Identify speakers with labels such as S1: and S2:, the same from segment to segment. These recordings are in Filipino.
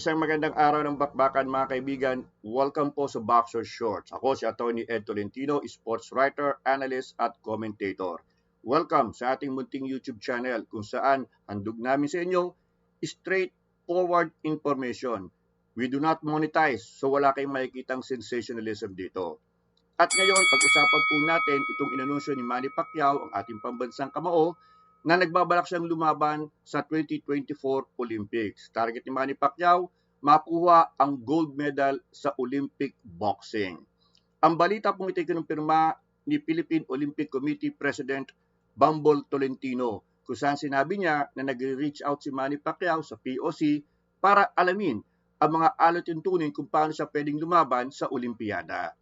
S1: Isang magandang araw ng bakbakan mga kaibigan. Welcome po sa Boxer Shorts. Ako si Atty. Ed Tolentino, sports writer, analyst at commentator. Welcome sa ating munting YouTube channel kung saan handog namin sa inyo straightforward information. We do not monetize so wala kayong makikitang sensationalism dito. At ngayon, pag-usapan po natin itong inanunsyo ni Manny Pacquiao, ang ating pambansang kamao, na nagbabalak siyang lumaban sa 2024 Olympics. Target ni Manny Pacquiao, makuha ang gold medal sa Olympic boxing. Ang balita pong ito kinumpirma ni Philippine Olympic Committee President Bumble Tolentino kung saan sinabi niya na nag-reach out si Manny Pacquiao sa POC para alamin ang mga alatuntunin kung paano siya pwedeng lumaban sa Olimpiada.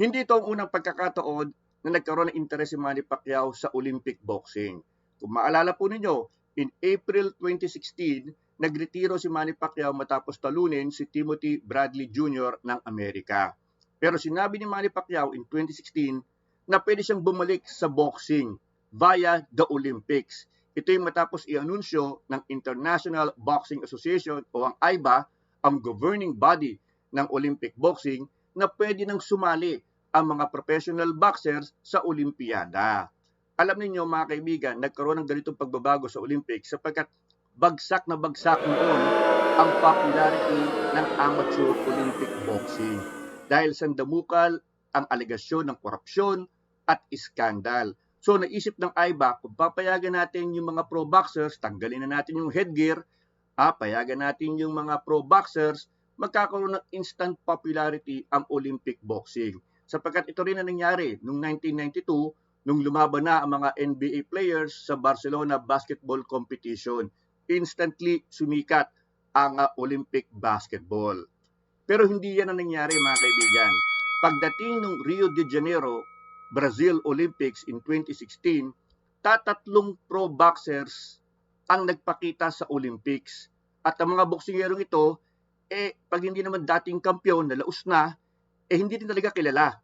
S1: Hindi ito ang unang pagkakataon na nagkaroon ng interes si Manny Pacquiao sa Olympic boxing. Kung maalala po ninyo, in April 2016, nagretiro si Manny Pacquiao matapos talunin si Timothy Bradley Jr. ng Amerika. Pero sinabi ni Manny Pacquiao in 2016 na pwede siyang bumalik sa boxing via the Olympics. Ito yung matapos i-anunsyo ng International Boxing Association o ang AIBA, ang governing body ng Olympic boxing, na pwede nang sumali ang mga professional boxers sa Olimpiada alam niyo mga kaibigan, nagkaroon ng ganitong pagbabago sa Olympics sapagkat bagsak na bagsak noon ang popularity ng amateur Olympic boxing. Dahil sandamukal ang alegasyon ng korupsyon at iskandal. So naisip ng IBA, kung papayagan natin yung mga pro boxers, tanggalin na natin yung headgear, ah, payagan natin yung mga pro boxers, magkakaroon ng instant popularity ang Olympic boxing. Sapagkat ito rin ang nangyari noong 1992 nung lumaban na ang mga NBA players sa Barcelona basketball competition. Instantly sumikat ang uh, Olympic basketball. Pero hindi yan ang nangyari mga kaibigan. Pagdating ng Rio de Janeiro, Brazil Olympics in 2016, tatatlong pro boxers ang nagpakita sa Olympics. At ang mga boksingerong ito, eh, pag hindi naman dating kampiyon, nalaos na, eh hindi din talaga kilala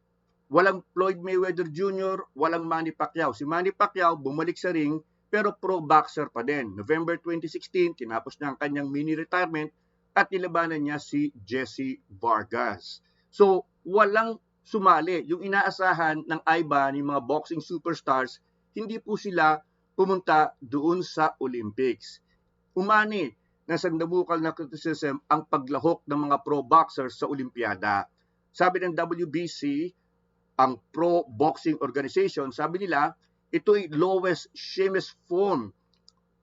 S1: Walang Floyd Mayweather Jr., walang Manny Pacquiao. Si Manny Pacquiao bumalik sa ring pero pro boxer pa din. November 2016, tinapos niya ang kanyang mini retirement at nilabanan niya si Jesse Vargas. So, walang sumali. Yung inaasahan ng AIBA ng mga boxing superstars, hindi po sila pumunta doon sa Olympics. Umani na sandabukal na criticism ang paglahok ng mga pro boxers sa Olimpiada. Sabi ng WBC, ang Pro Boxing Organization, sabi nila, ito ay lowest, shamest form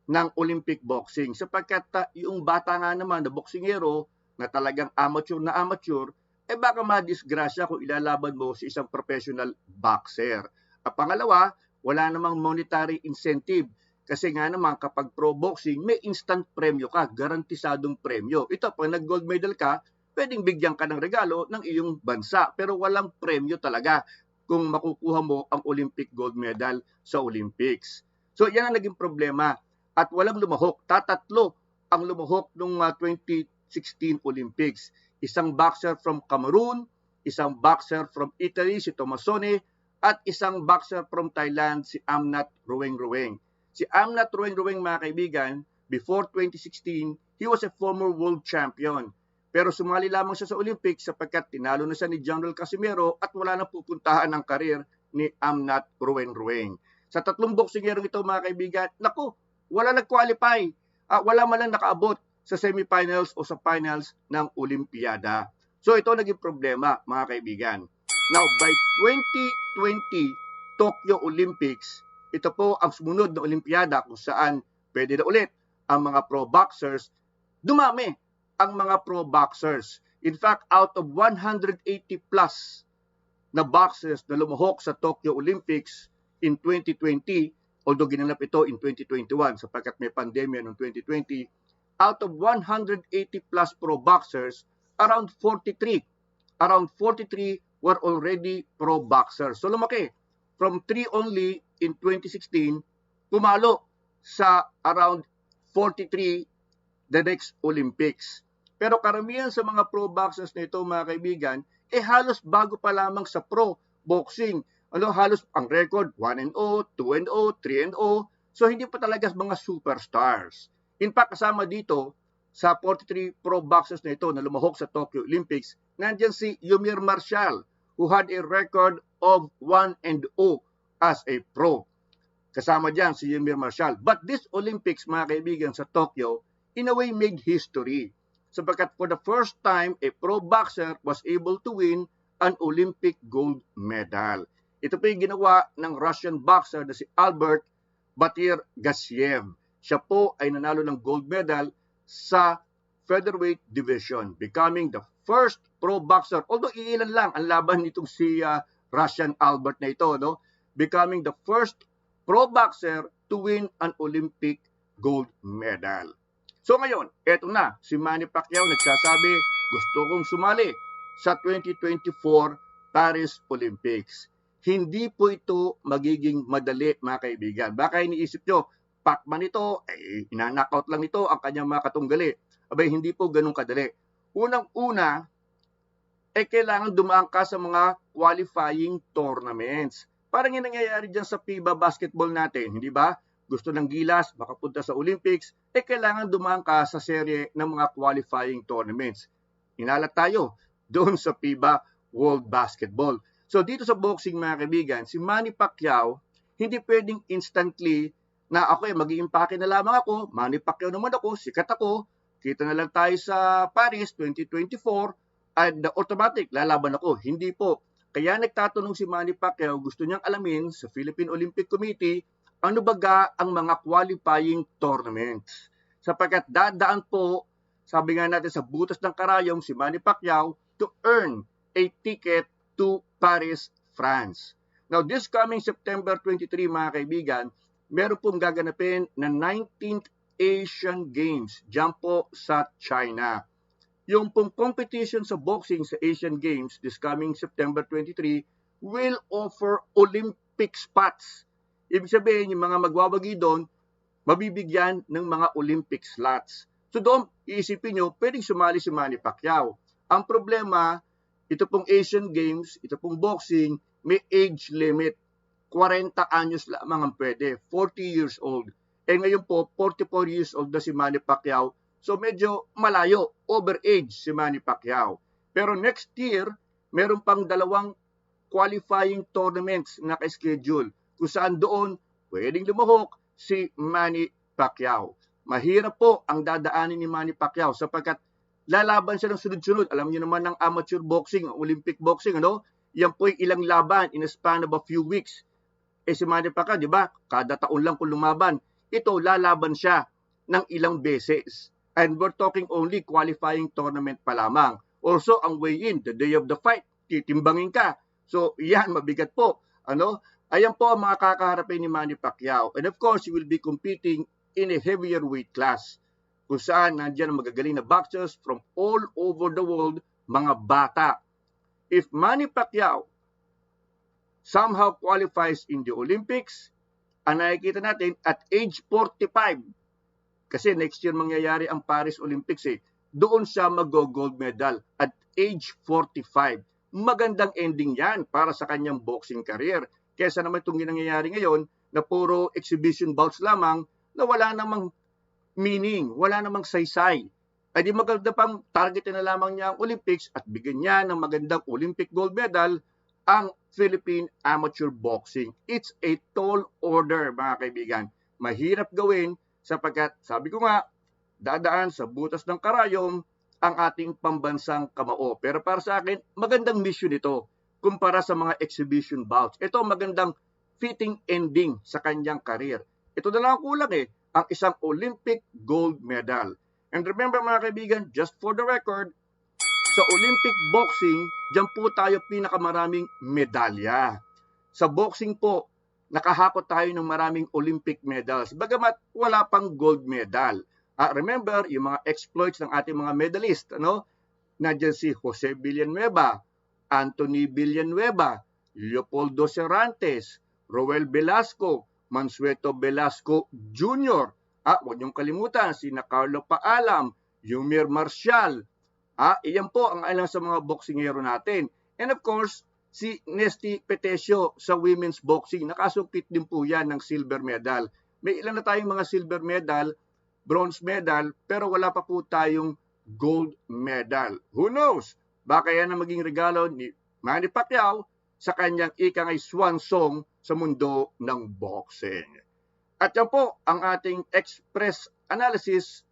S1: ng Olympic boxing sapagkat uh, yung bata nga naman na boksingero na talagang amateur na amateur, eh baka madisgrasya kung ilalaban mo sa isang professional boxer. At pangalawa, wala namang monetary incentive kasi nga naman kapag pro boxing, may instant premyo ka, garantisadong premyo. Ito, pag nag-gold medal ka, pwedeng bigyan ka ng regalo ng iyong bansa pero walang premyo talaga kung makukuha mo ang Olympic gold medal sa Olympics. So yan ang naging problema at walang lumahok. Tatatlo ang lumahok noong uh, 2016 Olympics. Isang boxer from Cameroon, isang boxer from Italy si Tomasone at isang boxer from Thailand si Amnat Ruweng Ruweng. Si Amnat Ruweng Ruweng mga kaibigan, before 2016, he was a former world champion. Pero sumali lamang siya sa Olympics sapagkat tinalo na siya ni General Casimero at wala na pupuntahan ang karir ni Amnat Ruweng Ruweng. Sa tatlong boksingerong ito mga kaibigan, naku, wala nag-qualify. Uh, wala man lang nakaabot sa semifinals o sa finals ng Olympiada. So ito naging problema mga kaibigan. Now by 2020 Tokyo Olympics, ito po ang sumunod na Olympiada kung saan pwede na ulit ang mga pro boxers dumami ang mga pro boxers. In fact, out of 180 plus na boxers na lumuhok sa Tokyo Olympics in 2020, although ginanap ito in 2021 sapagkat may pandemya noong 2020, out of 180 plus pro boxers, around 43, around 43 were already pro boxers. So lumaki from 3 only in 2016, pumalo sa around 43 the next Olympics. Pero karamihan sa mga pro boxers na ito mga kaibigan, eh halos bago pa lamang sa pro boxing. Ano, halos ang record 1 and 0, 2 and 0, 3 and 0. So hindi pa talaga mga superstars. In fact, kasama dito sa 43 pro boxers na ito na lumahok sa Tokyo Olympics, nandyan si Yumir Marshall who had a record of 1 and 0 as a pro. Kasama dyan si Yumir Marshall. But this Olympics, mga kaibigan, sa Tokyo, in a way made history. Sapagkat for the first time, a pro boxer was able to win an Olympic gold medal. Ito po yung ginawa ng Russian boxer na si Albert Batir Gassiev. Siya po ay nanalo ng gold medal sa featherweight division, becoming the first pro boxer, although iilan lang ang laban nitong si uh, Russian Albert na ito, no? becoming the first pro boxer to win an Olympic gold medal. So ngayon, eto na, si Manny Pacquiao nagsasabi, gusto kong sumali sa 2024 Paris Olympics. Hindi po ito magiging madali mga kaibigan. Baka iniisip nyo, Pacman ito, eh, inanakaut lang ito ang kanyang mga katunggali. Abay, hindi po ganun kadali. Unang-una, eh kailangan dumaan ka sa mga qualifying tournaments. Parang yung nangyayari dyan sa FIBA basketball natin, hindi ba? Gusto ng Gilas, makapunta sa Olympics, eh kailangan dumaan ka sa serye ng mga qualifying tournaments. Inalat tayo doon sa FIBA World Basketball. So dito sa boxing mga kaibigan, si Manny Pacquiao, hindi pwedeng instantly na ako eh, mag-iimpake na lamang ako, Manny Pacquiao naman ako, sikat ako, kita na lang tayo sa Paris 2024, at the automatic, lalaban ako. Hindi po. Kaya nagtatanong si Manny Pacquiao, gusto niyang alamin sa Philippine Olympic Committee, ano baga ang mga qualifying tournaments. Sapagkat dadaan po, sabi nga natin sa butas ng karayong si Manny Pacquiao to earn a ticket to Paris, France. Now, this coming September 23, mga kaibigan, meron pong gaganapin na 19th Asian Games dyan po sa China. Yung pong competition sa boxing sa Asian Games this coming September 23 will offer Olympic spots Ibig sabihin, yung mga magwawagi doon, mabibigyan ng mga Olympic slots. So doon, iisipin nyo, pwedeng sumali si Manny Pacquiao. Ang problema, ito pong Asian Games, ito pong boxing, may age limit. 40 anyos lamang ang pwede, 40 years old. Eh ngayon po, 44 years old na si Manny Pacquiao. So medyo malayo, overage si Manny Pacquiao. Pero next year, meron pang dalawang qualifying tournaments na ka-schedule kung saan doon pwedeng lumahok si Manny Pacquiao. Mahirap po ang dadaanin ni Manny Pacquiao sapagkat lalaban siya ng sunod-sunod. Alam niyo naman ng amateur boxing, Olympic boxing, ano? Yan po ilang laban in a span of a few weeks. Eh si Manny Pacquiao, di ba? Kada taon lang kung lumaban. Ito, lalaban siya ng ilang beses. And we're talking only qualifying tournament pa lamang. Also, ang weigh-in, the day of the fight, titimbangin ka. So, yan, mabigat po. Ano? Ayan po ang mga kakaharapin ni Manny Pacquiao. And of course, he will be competing in a heavier weight class kung saan nandiyan ang magagaling na boxers from all over the world, mga bata. If Manny Pacquiao somehow qualifies in the Olympics, ang nakikita natin at age 45, kasi next year mangyayari ang Paris Olympics eh, doon siya mag-gold medal at age 45. Magandang ending yan para sa kanyang boxing career Kesa naman itong nangyayari ngayon na puro exhibition bouts lamang na wala namang meaning, wala namang saysay. Ay di maganda pang targetin na lamang niya ang Olympics at bigyan niya ng magandang Olympic gold medal ang Philippine Amateur Boxing. It's a tall order mga kaibigan. Mahirap gawin sapagkat sabi ko nga, dadaan sa butas ng karayom ang ating pambansang kamao. Pero para sa akin, magandang mission ito kumpara sa mga exhibition bouts. Ito magandang fitting ending sa kanyang career. Ito na lang ang kulang eh, ang isang Olympic gold medal. And remember mga kaibigan, just for the record, sa Olympic boxing, dyan po tayo pinakamaraming medalya. Sa boxing po, nakahakot tayo ng maraming Olympic medals, bagamat wala pang gold medal. Uh, remember, yung mga exploits ng ating mga medalist, ano? Nandiyan si Jose Villanueva, Anthony Villanueva, Leopoldo Cervantes, Roel Velasco, Mansueto Velasco Jr. Ah, huwag niyong kalimutan, si Carlo Paalam, Yumir Marshall. Ah, iyan po ang alam sa mga boksingero natin. And of course, si Nesty Petesio sa women's boxing. Nakasungkit din po yan ng silver medal. May ilan na tayong mga silver medal bronze medal pero wala pa po tayong gold medal. Who knows? Baka yan ang maging regalo ni Manny Pacquiao sa kanyang ikangay swan song sa mundo ng boxing. At yan po ang ating express analysis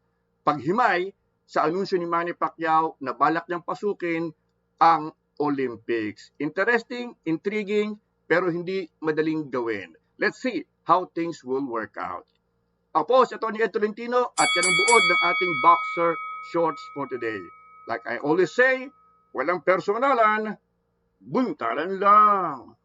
S1: paghimay sa anunsyo ni Manny Pacquiao na balak niyang pasukin ang Olympics. Interesting, intriguing, pero hindi madaling gawin. Let's see how things will work out. Ako si Tony Ed Tolentino at yan ang buod ng ating boxer shorts for today. Like I always say, walang personalan, buntalan lang.